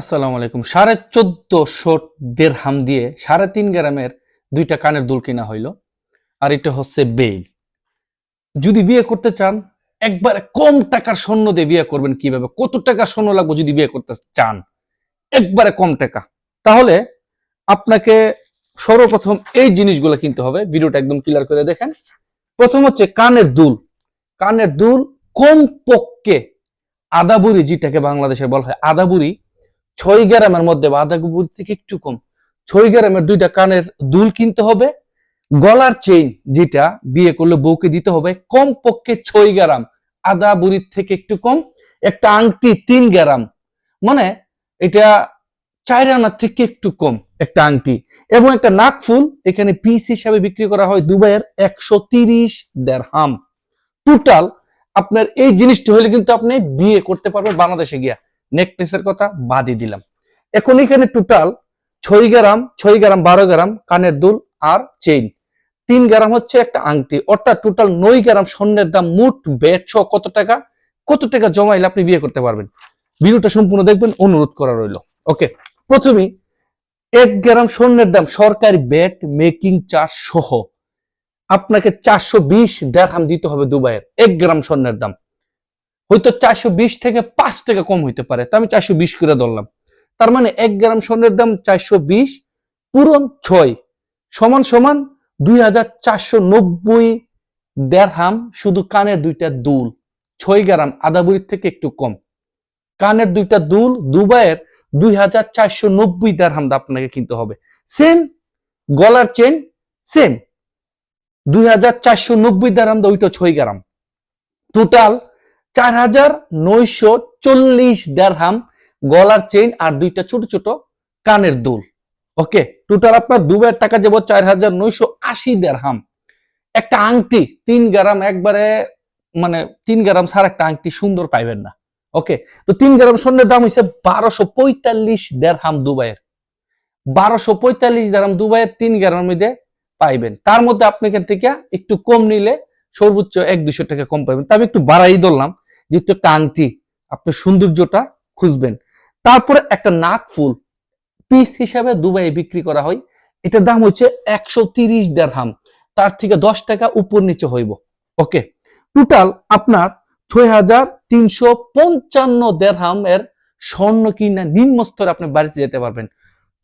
আসসালামু আলাইকুম। সাড়ে চোদ্দশো দেড়হাম দিয়ে সাড়ে তিন গ্রামের দুইটা কানের দুল কিনা হইল, আর এটা হচ্ছে বেল যদি বিয়ে করতে চান, একবারে কম টাকার স্বর্ণ দিয়ে বিয়ে করবেন কীভাবে? কত টাকা স্বর্ণ লাগবে যদি বিয়ে করতে চান? একবারে কম টাকা। তাহলে আপনাকে সর্বপ্রথম এই জিনিসগুলো কিনতে হবে। ভিডিওটা একদম ক্লিয়ার করে দেখেন। প্রথম হচ্ছে কানের দুল। কানের দুল কম পক্ষে আদাবুরি, যেটাকে বাংলাদেশে বলা হয় আদাবুরি ছয় গ্রামের মধ্যে বা আধা গুবুর থেকে একটু কম। ছয় গ্রামের দুইটা কানের দুল কিনতে হবে, গলার চেইন যেটা বিয়ে করলে বউকে দিতে হবে কম পক্ষে ছয় গ্রাম। আদা বুড়ির থেকে একটু কম, একটা আংটি তিন গ্রাম। মানে এটা চার আনার থেকে একটু কম একটা আংটি। এবং একটা নাকফুল, এখানে পিস হিসাবে বিক্রি করা হয় দুবাইয়ের একশো তিরিশ দেড়হাম। টোটাল আপনার এই জিনিসটা হলে কিন্তু আপনি বিয়ে করতে পারবেন বাংলাদেশে গিয়া। নেকলেসের কথা বাদই দিলাম। এখন এখানে টোটাল ছয় গ্রাম ছয় গ্রাম, বারো গ্রাম কানের দুল আর চেইন তিন গ্রাম হচ্ছে একটা আংটি, অর্থাৎ টোটাল নয় গ্রাম স্বর্ণের দাম বেট সহ কত টাকা? কত টাকা জমাইলে আপনি বিয়ে করতে পারবেন? ভিডিওটা সম্পূর্ণ দেখবেন, অনুরোধ করা রইল। ওকে প্রথমেই এক গ্রাম স্বর্ণের দাম সরকারি ব্যাট মেকিং চার্জ সহ। আপনাকে চারশো বিশ দেড়হাম দিতে হবে দুবাইয়ের, এক গ্রাম স্বর্ণের দাম। হয়তো চারশো বিশ থেকে পাঁচ টাকা কম হইতে পারে। তা আমি চারশো বিশ করে ধরলাম। তার মানে এক গ্রাম স্বর্ণের দাম চারশো বিশ, পূরণ ছয়। সমান সমান দুই হাজার চারশো নব্বই দেড়হাম, শুধু কানের দুইটা দুল। ছয় গ্রাম আদাবুরির থেকে একটু কম। কানের দুইটা দুল দুবাইয়ের দুই হাজার চারশো নব্বই দেড়হাম আপনাকে কিনতে হবে। সেম, গলার চেন সেম। দুই হাজার চারশো নব্বই দেড়হাম ওইটা ছয় গ্রাম। টোটাল চার হাজার নয়শো চল্লিশ দেড়হাম গলার চেইন আর দুইটা ছোট ছোট কানের দুল। ওকে টোটাল আপনার দুবার টাকা যাব চার হাজার নয়শো আশি দেড়হাম। একটা আংটি, তিন গ্রাম, একবারে মানে তিন গ্রাম ছাড়া একটা আংটি সুন্দর পাইবেন না। ওকে তো তিন গ্রাম স্বর্ণের দাম হচ্ছে বারোশো পঁয়তাল্লিশ দেড়হাম দুবাইয়ের। বারোশো পঁয়তাল্লিশ দেড়হাম দুবাইয়ের তিন গ্রামের মধ্যে পাইবেন। তার মধ্যে আপনি এখান থেকে একটু কম নিলে সর্বোচ্চ এক দুশো টাকা কম পাবেন তা আমি একটু বাড়াই ধরলাম। যেহেতু একটা আংটি আপনি সৌন্দর্যটা খুঁজবেন। তারপরে একটা নাক ফুল পিস হিসাবে দুবাইয়ে বিক্রি করা হয়। এটার দাম হচ্ছে একশো তিরিশ দেড়হাম তার থেকে দশ টাকা উপর নিচে হইব। ওকে টোটাল আপনার ছয় হাজার তিনশো পঞ্চান্ন দেড়হাম এর স্বর্ণ কিনা নিম্ন স্তরে আপনি বাড়িতে যেতে পারবেন।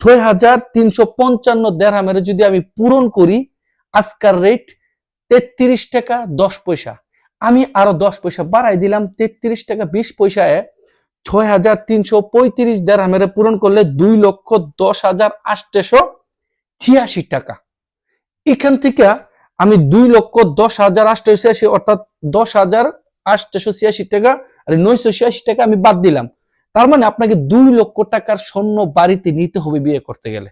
ছয় হাজার তিনশো পঞ্চান্ন দেড়হামের যদি আমি পূরণ করি, আজকার রেট তেত্রিশ টাকা দশ পয়সা। আমি আরও দশ পয়সা বাড়াই দিলাম, তেত্রিশ টাকা বিশ পয়সায় ছয় হাজার তিনশো পঁয়ত্রিশ দেড়হামের পূরণ করলে দুই লক্ষ দশ হাজার আটশো ছিয়াশি টাকা। এখান থেকে আমি দুই লক্ষ দশ হাজার আটশো ছিয়াশি, অর্থাৎ দশ হাজার আটশো ছিয়াশি টাকা আর নয়শো ছিয়াশি টাকা আমি বাদ দিলাম। তার মানে আপনাকে দুই লক্ষ টাকার স্বর্ণ বাড়িতে নিতে হবে বিয়ে করতে গেলে।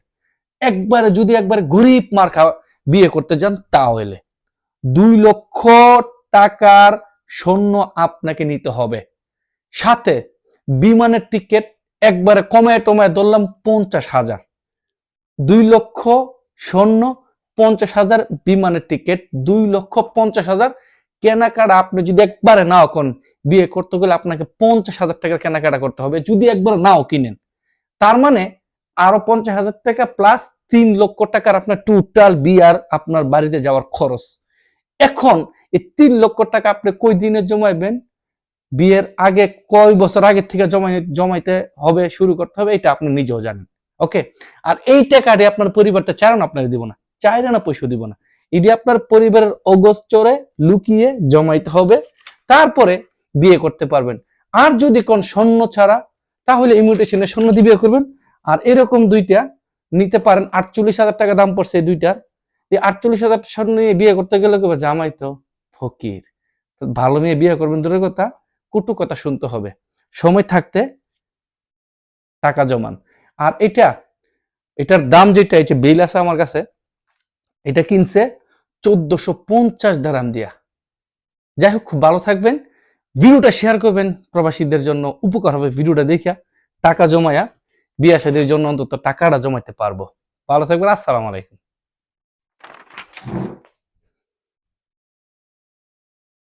একবারে যদি একবারে গরিব মার্কা বিয়ে করতে যান, তাহলে দুই লক্ষ টাকার সৈন্য আপনাকে নিতে হবে। সাথে বিমানের টিকিট একবারে কমায় টমায় ধরলাম পঞ্চাশ হাজার। দুই লক্ষ স্বর্ণ পঞ্চাশ হাজার, বিমানের টিকিট দুই লক্ষ পঞ্চাশ হাজার। কেনাকাটা আপনি যদি একবারে নাও কোন বিয়ে করতে গেলে আপনাকে পঞ্চাশ হাজার টাকার কেনাকাটা করতে হবে। যদি একবার নাও কিনেন, তার মানে আরও পঞ্চাশ হাজার টাকা প্লাস তিন লক্ষ টাকার আপনার টোটাল বিয়ার আপনার বাড়িতে যাওয়ার খরচ। এখন এই তিন লক্ষ টাকা আপনি কই দিনে জমাইবেন? বিয়ের আগে কয় বছর আগে থেকে জমাই, জমাইতে হবে, শুরু করতে হবে, এটা আপনি নিজেও জানেন। ওকে? আর এই টাকাটি আপনার পরিবারটা চারান আপনার দিব না, চাইরে না পয়সা দিব না। এটি আপনার পরিবারের অগোচরে লুকিয়ে জমাইতে হবে, তারপরে বিয়ে করতে পারবেন। আর যদি কোন স্বর্ণ ছাড়া, তাহলে ইমিউটেশনে স্বর্ণ দিয়ে বিয়ে করবেন। আর এরকম দুইটা নিতে পারেন, আটচল্লিশ হাজার টাকা দাম পড়ছে এই দুইটার। এই আটচল্লিশ হাজার স্বর্ণ নিয়ে বিয়ে করতে গেলে জামাই তো। ফকির। ভালো মেয়ে বিয়ে করবেন, দূরের কথা, কুটু কথা শুনতে হবে। সময় থাকতে টাকা জমান। আর এটা, এটার দাম যেটা, এই বিল আছে আমার কাছে, এটা কিনছে চোদ্দশো পঞ্চাশ দারাম দিয়া। যাই হোক, খুব ভালো থাকবেন। ভিডিওটা শেয়ার করবেন প্রবাসীদের জন্য, উপকার হবে ভিডিওটা দেখিয়া। টাকা জমায়া, বিয়া শাদীর জন্য অন্তত টাকাটা জমাইতে পারব। ভালো থাকবেন, আসসালামু আলাইকুম।